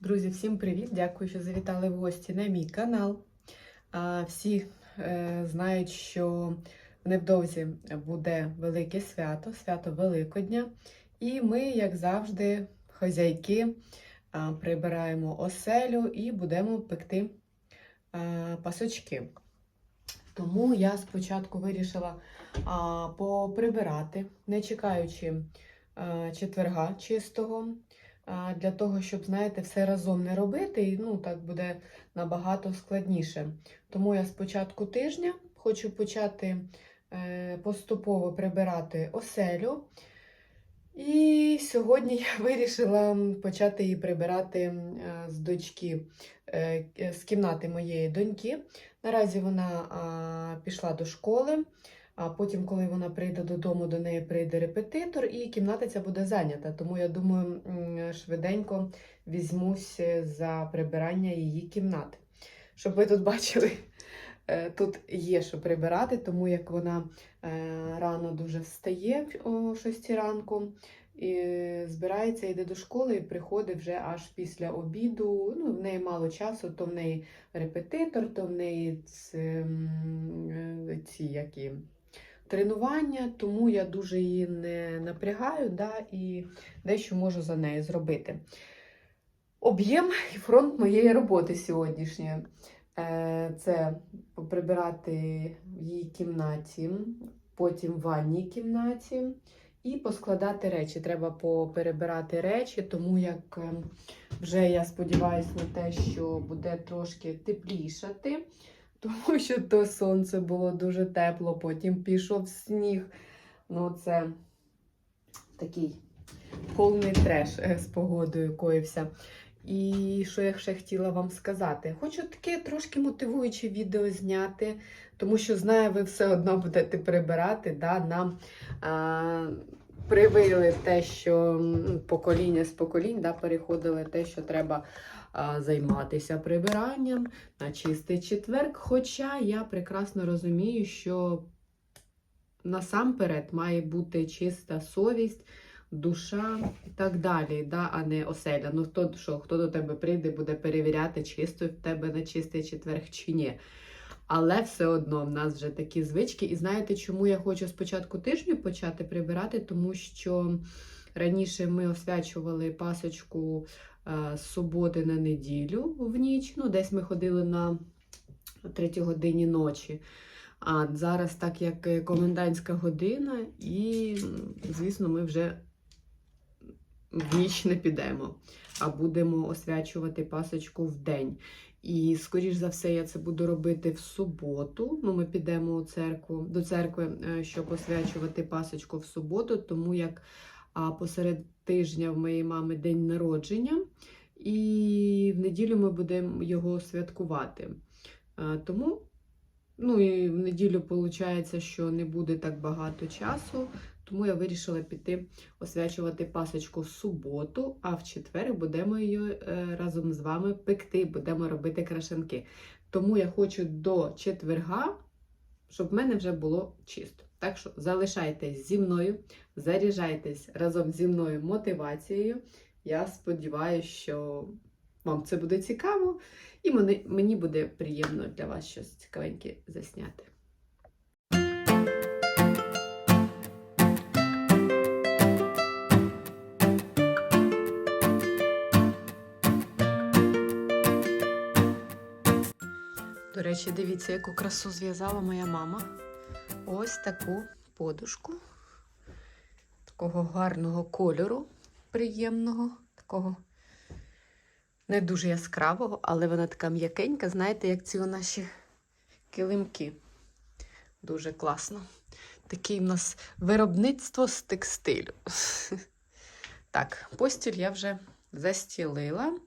Друзі, всім привіт! Дякую, що завітали в гості на мій канал. Всі е, знають, що невдовзі буде велике свято, свято Великодня. І ми, як завжди, хазяйки, прибираємо оселю і будемо пекти пасочки. Тому я спочатку вирішила поприбирати, не чекаючи четверга чистого для того, щоб, знаєте, все разом не робити, і ну, так буде набагато складніше. Тому я з початку тижня хочу почати е, поступово прибирати оселю. І сьогодні я вирішила почати її прибирати е, з дочки, е, з кімнати моєї доньки. Наразі вона пішла до школи. А потім, коли вона прийде додому, до неї прийде репетитор, і кімната ця буде зайнята. Тому я думаю, швиденько візьмусь за прибирання її кімнати. Щоб ви тут бачили, е, тут є що прибирати, тому як вона е, рано дуже встає о 6 ранку. І збирається, йде до школи і приходить вже аж після обіду. Ну, в неї мало часу, то в неї репетитор, то в неї ц- м, е, ці які тренування, тому я дуже її не напрягаю да, і дещо можу за нею зробити. Об'єм і фронт моєї роботи сьогоднішньої. Е, Це прибирати в її кімнаті, потім в ванній кімнаті і поскладати речі. Треба поперебирати речі, тому як е, вже я сподіваюся на те, що буде трошки теплішати. Тому що то сонце було дуже тепло, потім пішов сніг. Ну, це такий повний треш е, з погодою коївся. І що я ще хотіла вам сказати? Хочу таке трошки мотивуюче відео зняти, тому що знаю, ви все одно будете прибирати. Да? Нам а, привили те, що покоління з поколінь да, переходили те, що треба займатися прибиранням на чистий четверг. Хоча я прекрасно розумію, що насамперед має бути чиста совість, душа і так далі, да, а не оселя. Ну хто що, хто до тебе прийде, буде перевіряти, чисто в тебе на чистий четверг чи ні. Але все одно в нас вже такі звички. І знаєте, чому я хочу спочатку тижню почати прибирати? Тому що раніше ми освячували пасочку е, з суботи на неділю в ніч. Ну, десь ми ходили на третій годині ночі. А зараз, так як е, комендантська година, і, звісно, ми вже в ніч не підемо, а будемо освячувати пасочку в день. І, скоріш за все, я це буду робити в суботу. Ну, ми підемо у церкву, до церкви, е, щоб освячувати пасочку в суботу, тому як а, посеред тижня в моєї мами день народження, і в неділю ми будемо його святкувати. Е, Тому, ну і в неділю виходить, що не буде так багато часу, тому я вирішила піти освячувати пасочку в суботу, а в четвер будемо її е, разом з вами пекти, будемо робити крашенки. Тому я хочу до четверга, щоб в мене вже було чисто. Так що залишайтесь зі мною, заряджайтесь разом зі мною мотивацією. Я сподіваюся, що вам це буде цікаво, і мені, буде приємно для вас щось цікавеньке засняти. До речі, дивіться, яку красу зв'язала моя мама. Ось таку подушку. Такого гарного кольору, приємного, такого не дуже яскравого, але вона така м'якенька, знаєте, як ці наші килимки. Дуже класно. Такий в нас виробництво з текстилю. Так, постіль я вже застілила.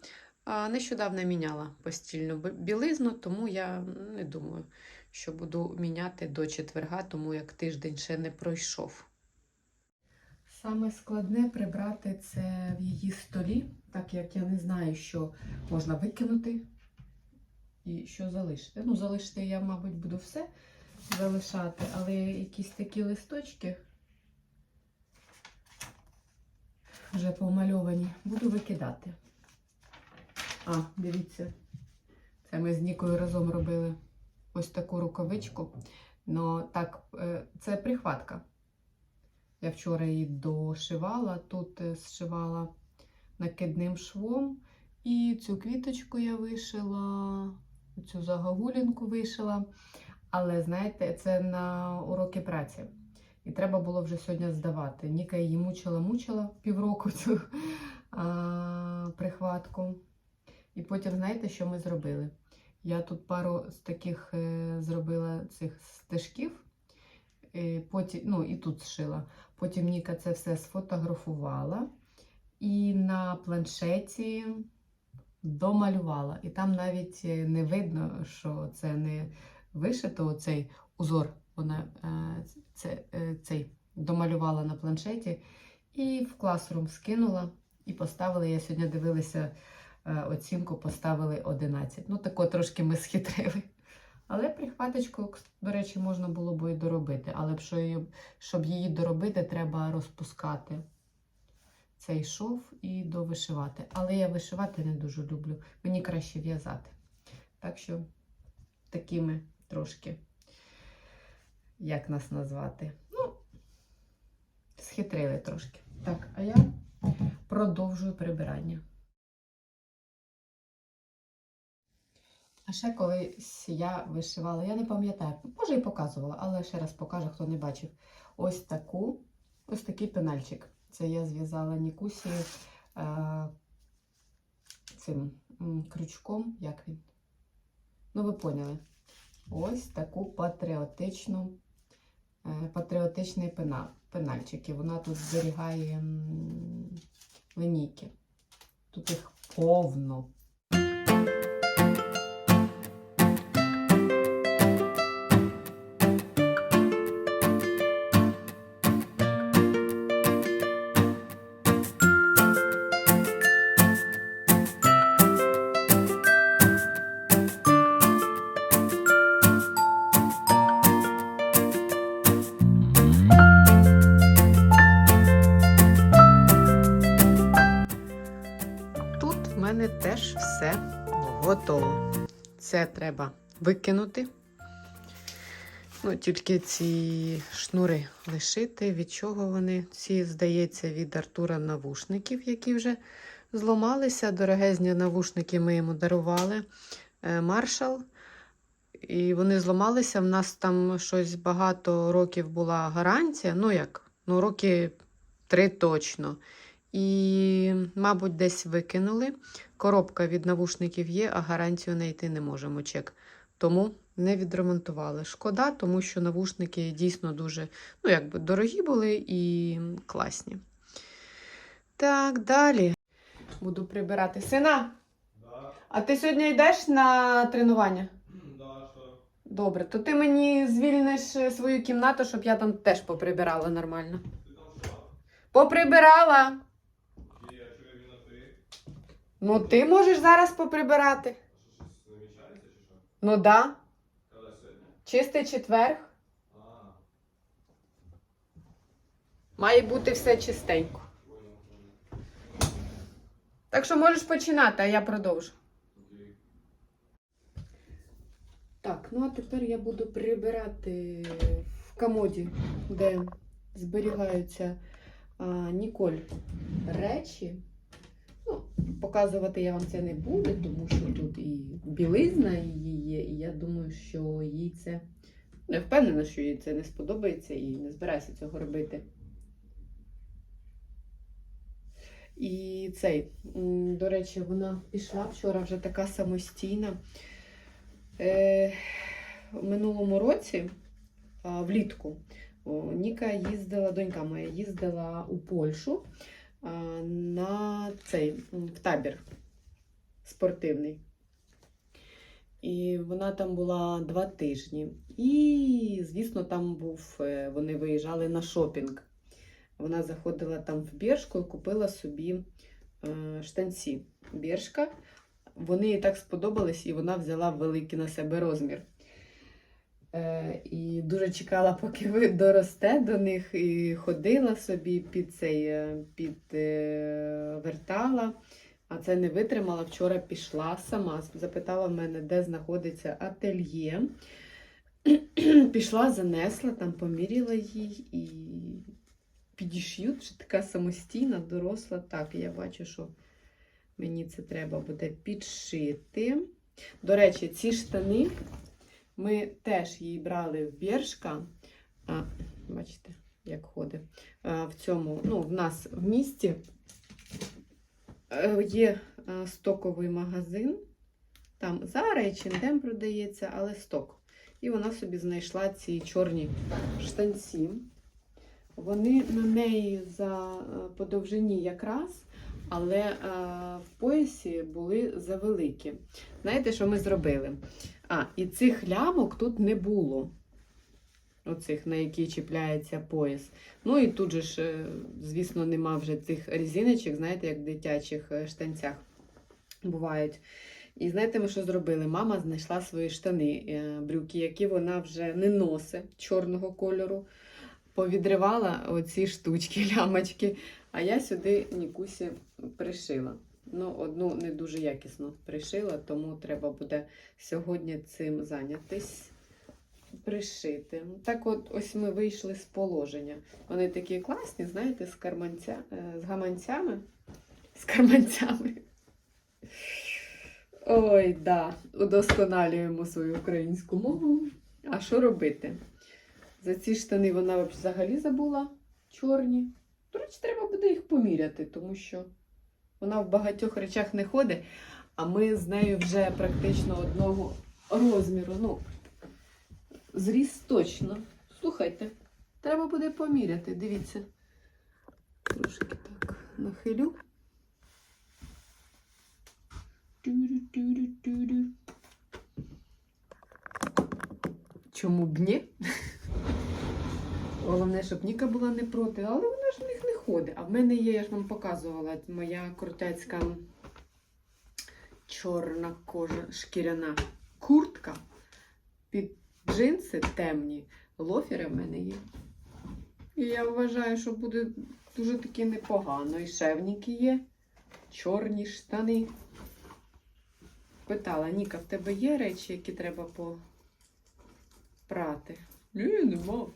Нещодавно міняла постільну білизну, тому я не думаю, що буду міняти до четверга, тому як тиждень ще не пройшов. Саме складне прибрати це в її столі, так як я не знаю, що можна викинути і що залишити. Ну, залишити я, мабуть, буду все залишати, але якісь такі листочки вже помальовані, буду викидати. А, дивіться. Це ми з Нікою разом робили ось таку рукавичку. Но так, е, це прихватка. Я вчора її дошивала, тут е, зшивала накидним швом. І цю квіточку я вишила, цю загогулінку вишила. Але знаєте, це на уроки праці. І треба було вже сьогодні здавати. Ніка її мучила-мучила півроку цю а, прихватку. І потім, знаєте, що ми зробили? Я тут пару з таких е, зробила цих стежків, потім, ну і тут зшила. Потім Ніка це все сфотографувала і на планшеті домалювала. І там навіть е, не видно, що це не вишито оцей узор. Вона е, це, е, цей домалювала на планшеті і в класрум скинула. І поставили. Я сьогодні дивилася е, оцінку, поставили 11. Ну, тако трошки ми схитрили. Але прихваточку, до речі, можна було б і доробити. Але щоб її доробити, треба розпускати цей шов і довишивати. Але я вишивати не дуже люблю. Мені краще в'язати. Так що такими трошки, як нас назвати? Ну, схитрили трошки. Так, а я продовжую прибирання. А ще колись я вишивала, я не пам'ятаю, може і показувала, але ще раз покажу, хто не бачив. Ось таку, ось такий пенальчик. Це я зв'язала Нікусі е, цим крючком, як він. Ну, ви поняли. Ось таку патріотичну, е, патріотичний пенал, пенальчик. І вона тут зберігає линійки. Тут їх повно. Треба викинути. Ну, тільки ці шнури лишити. Від чого вони? Ці, здається, від Артура навушників, які вже зламалися. Дорогезні навушники ми йому дарували. Е, Маршал. І вони зламалися. В нас там щось багато років була гарантія. Ну як? Ну, роки три точно. І, мабуть, десь викинули. Коробка від навушників є, а гарантію знайти не можемо чек. Тому не відремонтували. Шкода, тому що навушники дійсно дуже ну, якби дорогі були і класні. Так, далі. Буду прибирати. Сина, Да, а ти сьогодні йдеш на тренування? да, що? Добре, то ти мені звільниш е, свою кімнату, щоб я там теж поприбирала нормально. Поприбирала. Чи я чую він на ти? Ну, ти можеш зараз поприбирати. Намічається чи що? Ну да. Чистий четверг. Має бути все чистенько. Так що можеш починати, а я продовжу. Так, ну а тепер я буду прибирати в комоді, де зберігаються а, Ніколь речі. Показувати я вам це не буду, тому що тут і білизна її є, і я думаю, що їй це. Не впевнена, що їй це не сподобається і не збираюся цього робити. І цей, до речі, вона пішла вчора вже така самостійна. Е, в минулому році, влітку, Ніка їздила, донька моя їздила у Польщу на цей в табір спортивний. І вона там була два тижні. І, звісно, там був, е, вони виїжджали на шопінг. Вона заходила там в Біршку і купила собі е, штанці Біршка. Вони їй так сподобались, і вона взяла великий на себе розмір. Е, і дуже чекала, поки ви доросте до них, і ходила собі під цей е, під е, вертала, А це не витримала. Вчора пішла сама, запитала в мене, де знаходиться ательє. Пішла, занесла, там поміряла їй і підіш'ють, вже така самостійна, доросла. Так, я бачу, що мені це треба буде підшити. До речі, ці штани ми теж її брали в Бершка. А, бачите, як ходить. А, в цьому, ну, в нас в місті е, є е, стоковий магазин. Там Zara і H&M продається, але сток. І вона собі знайшла ці чорні штанці. Вони на неї за е, по довжині якраз, але в поясі були завеликі. Знаєте, що ми зробили? А, і цих лямок тут не було. Оцих, на які чіпляється пояс. Ну і тут же ж, е, звісно, нема вже цих різиночок, знаєте, як в дитячих е, штанцях бувають. І знаєте, ми що зробили? Мама знайшла свої штани, е, брюки, які вона вже не носить чорного кольору. Повідривала оці штучки, лямочки, а я сюди Нікусі пришила. Ну, одну не дуже якісно пришила, тому треба буде сьогодні цим зайнятись. Пришити. Так от ось ми вийшли з положення. Вони такі класні, знаєте, з, карманця, е, з гаманцями. З карманцями. Ой, да, удосконалюємо свою українську мову. А що робити? За ці штани вона взагалі забула чорні. До речі, треба буде їх поміряти, тому що вона в багатьох речах не ходить, а ми з нею вже практично одного розміру. Ну, зріс точно. Слухайте, треба буде поміряти. Дивіться. Трошки так нахилю. Чому б ні? Головне, щоб Ніка була не проти, але вона ж не ходить. А в мене є, я ж вам показувала, моя крутецька чорна кожа, шкіряна куртка під джинси темні. Лофери в мене є. І я вважаю, що буде дуже таки непогано. І шевніки є, чорні штани. Питала, Ніка, в тебе є речі, які треба попрати? Ні, нема.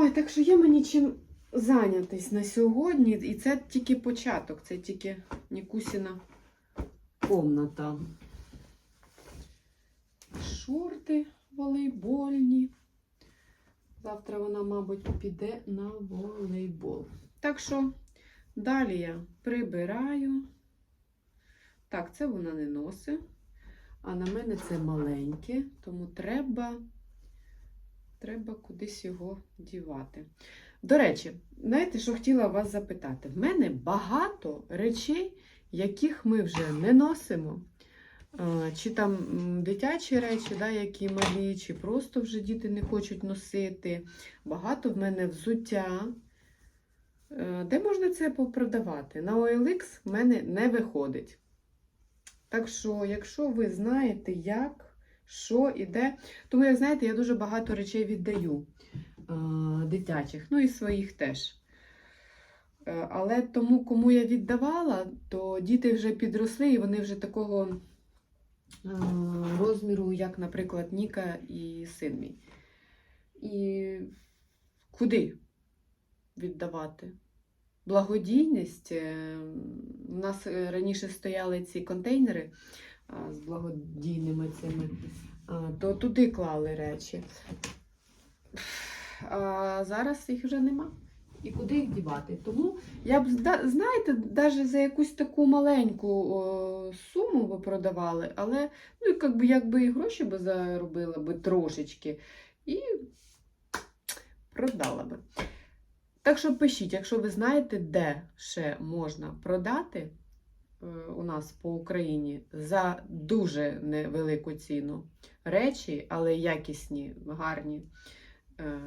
Ой, так що є мені чим зайнятись на сьогодні. І це тільки початок, це тільки Нікусіна комната. Шорти волейбольні. Завтра вона, мабуть, піде на волейбол. Так що далі я прибираю. Так, це вона не носить. А на мене це маленьке, тому треба, треба кудись його дівати. До речі, знаєте, що хотіла вас запитати? В мене багато речей, яких ми вже не носимо. Чи там дитячі речі, да, які малі, чи просто вже діти не хочуть носити. Багато в мене взуття. Е, Де можна це попродавати? На OLX в мене не виходить. Так що, якщо ви знаєте, як, що і де, тому, як знаєте, я дуже багато речей віддаю е, дитячих, ну і своїх теж. Е, Але тому, кому я віддавала, то діти вже підросли і вони вже такого е, розміру, як, наприклад, Ніка і син мій. І куди віддавати? Благодійність. У нас раніше стояли ці контейнери з благодійними цими, то туди клали речі. А зараз їх вже нема. І куди їх дівати? Тому я б, знаєте, навіть за якусь таку маленьку о, суму би продавали, але ну, якби, якби і гроші би заробила би трошечки, і продала би. Так що пишіть, якщо ви знаєте, де ще можна продати у нас по Україні за дуже невелику ціну речі, але якісні, гарні. Е,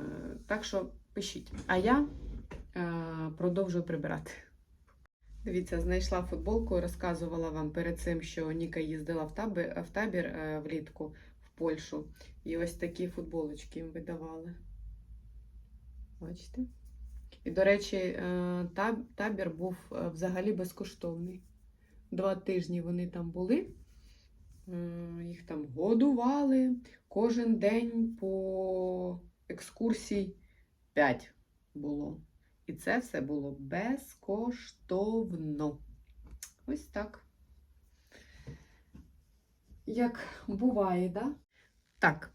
Так що пишіть. А я е, продовжую прибирати. Дивіться, знайшла футболку, розказувала вам перед цим, що Ніка їздила в табір, в табір е, влітку в Польщу. І ось такі футболочки їм видавали. Бачите? І, до речі, е, таб- табір був е, взагалі безкоштовний. Два тижні вони там були, їх там годували. Кожен день по екскурсій 5 було. І це все було безкоштовно. Ось так. Як буває, да? Так,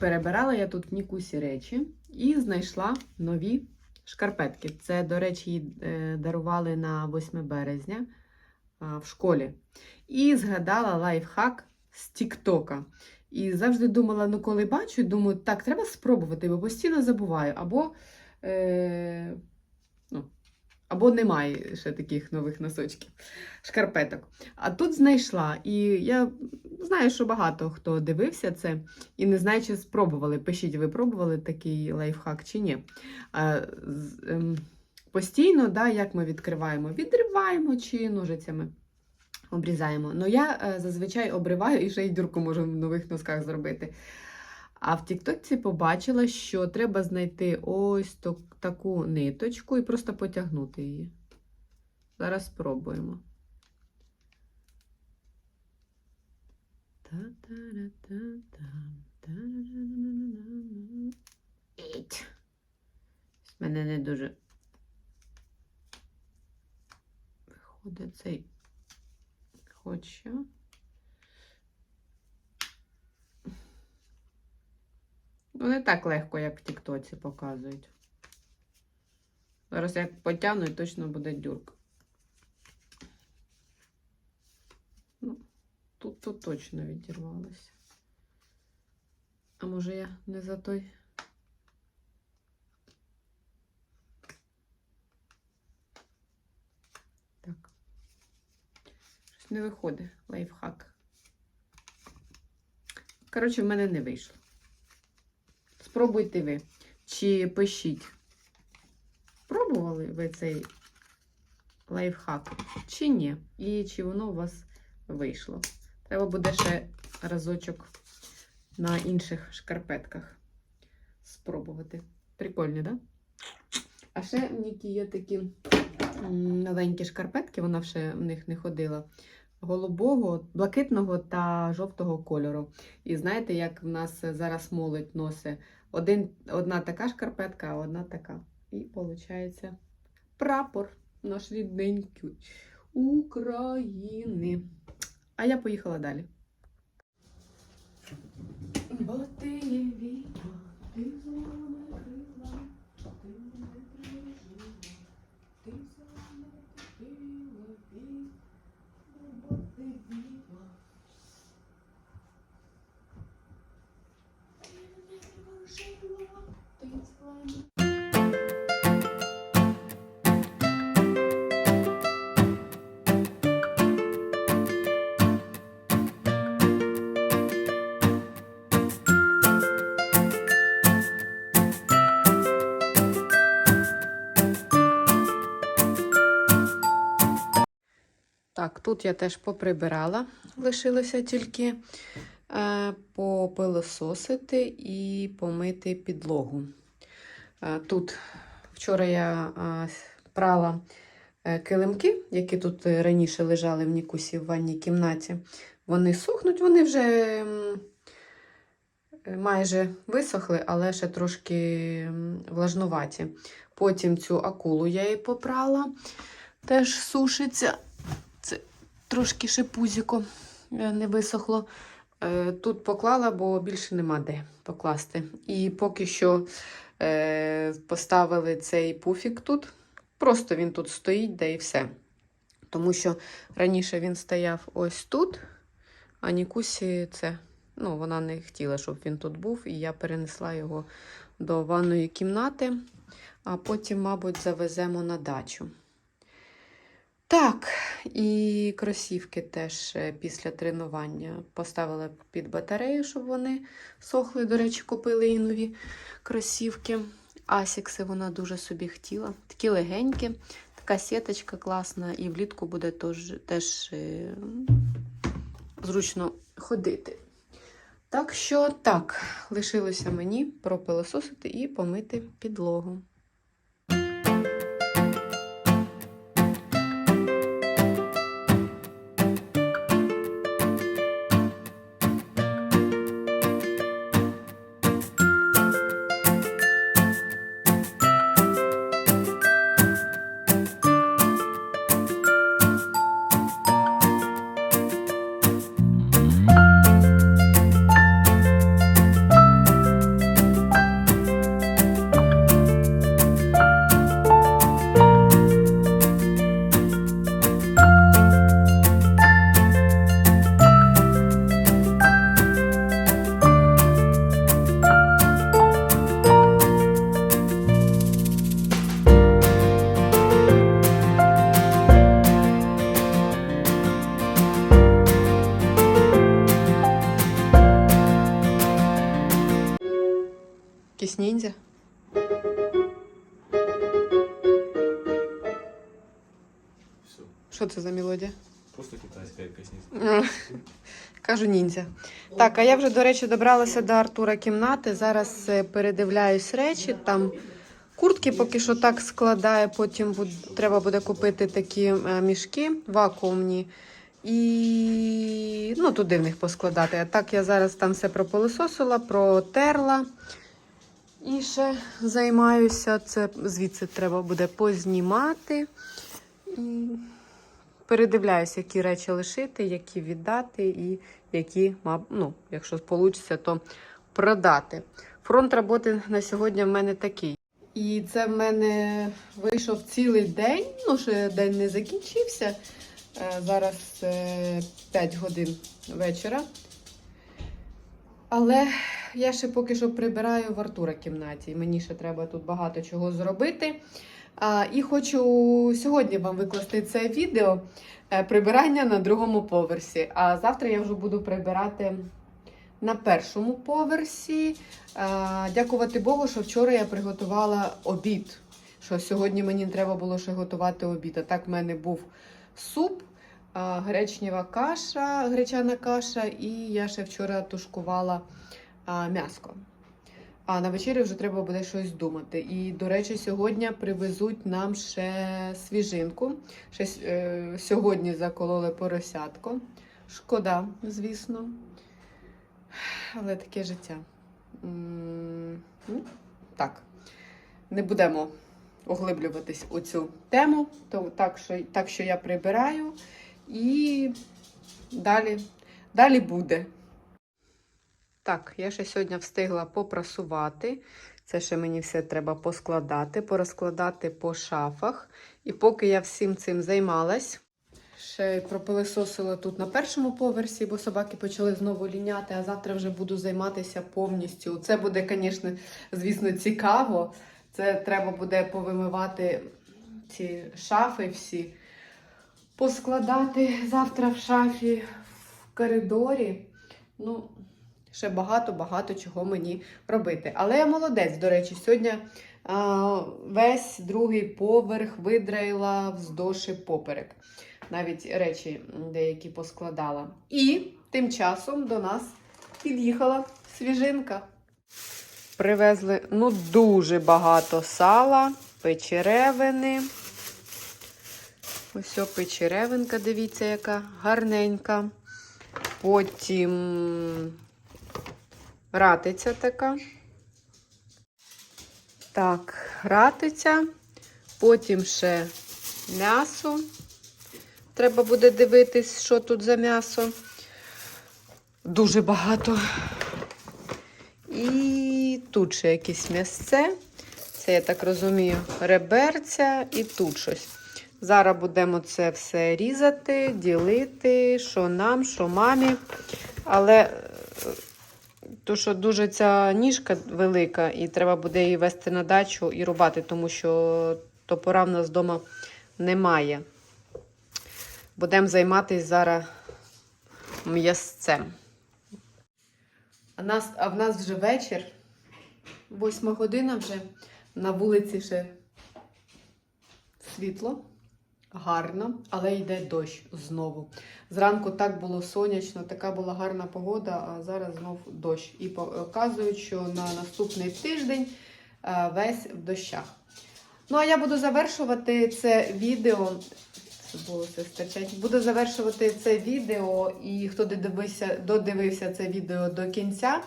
перебирала я тут Нікусі речі і знайшла нові шкарпетки. Це, до речі, їй, е, дарували на 8 березня в школі. І згадала лайфхак з Тіктока. І завжди думала, ну коли бачу, думаю, так, треба спробувати, бо постійно забуваю. Або, е, ну, або немає ще таких нових носочків, шкарпеток. А тут знайшла. І я знаю, що багато хто дивився це і не знаю, чи спробували. Пишіть, ви пробували такий лайфхак чи ні. А, з- ем, постійно, да, як ми відкриваємо, відриваємо чи ножицями. Обрізаємо. Ну я е, зазвичай обриваю і ще й дюрку можу в нових носках зробити. А в Тіктоці побачила, що треба знайти ось таку ниточку і просто потягнути її. Зараз спробуємо. Мене не дуже виходить цей хочу. Ну, не так легко, як в Тіктоці показують. Зараз як потягну і точно буде дюрка. Ну, тут то точно відірвалося. А може я не за той. Не виходить лайфхак. Коротше, в мене не вийшло. Спробуйте ви. Чи пишіть. Пробували ви цей лайфхак, чи ні? І чи воно у вас вийшло? Треба буде ще разочок на інших шкарпетках спробувати. Прикольні, так? Да? А ще в Нікі є такі новенькі шкарпетки, вона ще в них не ходила. Голубого, блакитного та жовтого кольору. І знаєте, як в нас зараз молодь носить один, одна така шкарпетка, а одна така. І виходить прапор наш рідненький України. А я поїхала далі. Бо ти є відьма, ти Так, тут я теж поприбирала, лишилося тільки е, попилососити і помити підлогу. Е, тут вчора я е, прала е, килимки, які тут е, раніше лежали в Нікусі в ванній кімнаті. Вони сохнуть, вони вже е, майже висохли, але ще трошки влажнуваті. Потім цю акулу я її попрала, теж сушиться. Трошки ще пузіко е, не висохло. Е, Тут поклала, бо більше нема де покласти. І поки що е, поставили цей пуфік тут. Просто він тут стоїть, де і все. Тому що раніше він стояв ось тут, а Нікусі це. Ну, вона не хотіла, щоб він тут був, і я перенесла його до ванної кімнати, а потім, мабуть, завеземо на дачу. Так, і кросівки теж е, після тренування поставила під батарею, щоб вони сохли. До речі, купили і нові кросівки. Асікси вона дуже собі хотіла. Такі легенькі, така сіточка класна, і влітку буде теж, теж зручно ходити. Так що так, лишилося мені пропилососити і помити підлогу. Якийсь ніндзя? Все. Що це за мелодія? Просто китайська якась ніс. Кажу ніндзя. Так, а я вже, до речі, добралася до Артура кімнати. Зараз е, передивляюсь речі. Там куртки поки що так складає, потім буд- треба буде купити такі е, мішки вакуумні. І ну, туди в них поскладати. А так я зараз там все пропилисосила, протерла. І ще займаюся. Це звідси треба буде познімати. І передивляюся, які речі лишити, які віддати, і які, ну, якщо вийде, то продати. Фронт роботи на сьогодні в мене такий. І це в мене вийшов цілий день. Ну, ще день не закінчився. Е, Зараз е, 5 годин вечора. Але я ще поки що прибираю в Артура кімнаті. Мені ще треба тут багато чого зробити. А, і хочу сьогодні вам викласти це відео е, прибирання на другому поверсі. А завтра я вже буду прибирати на першому поверсі. А, дякувати Богу, що вчора я приготувала обід. Що сьогодні мені треба було ще готувати обід. А так в мене був суп, гречнева каша, гречана каша, і я ще вчора тушкувала а, м'яско. А на вечері вже треба буде щось думати. І, до речі, сьогодні привезуть нам ще свіжинку. Ще е, сьогодні закололи поросятко. Шкода, звісно. Але таке життя. М, ну, так. Не будемо оглиблюватись у цю тему. То, так, що, так що я прибираю. І далі, далі буде. Так, я ще сьогодні встигла попрасувати. Це ще мені все треба поскладати, порозкладати по шафах. І поки я всім цим займалась, ще пропилисосила тут на першому поверсі, бо собаки почали знову ліняти, а завтра вже буду займатися повністю. Це буде, звісно, звісно, цікаво. Це треба буде повимивати ці шафи всі, поскладати завтра в шафі в коридорі. Ну, ще багато-багато чого мені робити. Але я молодець, до речі, сьогодні а, весь другий поверх видраїла вздовж і поперек. Навіть речі деякі поскладала. І тим часом до нас під'їхала свіжинка. Привезли ну, дуже багато сала, печеревини. Ось печеревинка, дивіться, яка гарненька. Потім ратиця така. Так, ратиця. Потім ще м'ясо. Треба буде дивитись, що тут за м'ясо. Дуже багато. І тут ще якесь м'ясце. Це, я так розумію, реберця і тут щось. Зараз будемо це все різати, ділити, що нам, що мамі. Але е, то, що дуже ця ніжка велика, і треба буде її вести на дачу і рубати, тому що топора в нас вдома немає. Будемо займатися зараз м'ясцем. А, нас, а в нас вже вечір, восьма година вже. На вулиці ще світло, гарно, але йде дощ знову. Зранку так було сонячно, така була гарна погода, а зараз знов дощ. І показують, що на наступний тиждень е, весь в дощах. Ну, а я буду завершувати це відео. Буду завершувати це відео, і хто додивився, додивився це відео до кінця,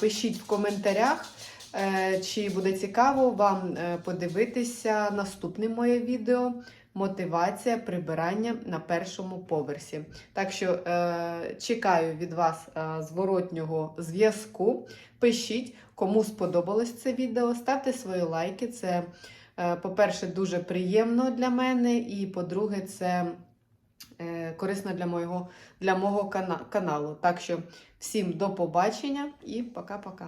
пишіть в коментарях, е, чи буде цікаво вам е, подивитися наступне моє відео мотивація прибирання на першому поверсі. Так що е, чекаю від вас е, зворотнього зв'язку. Пишіть, кому сподобалось це відео, ставте свої лайки. Це, е, по-перше, дуже приємно для мене, і по-друге, це е, корисно для мого, для мого каналу. Так що всім до побачення і пока-пока.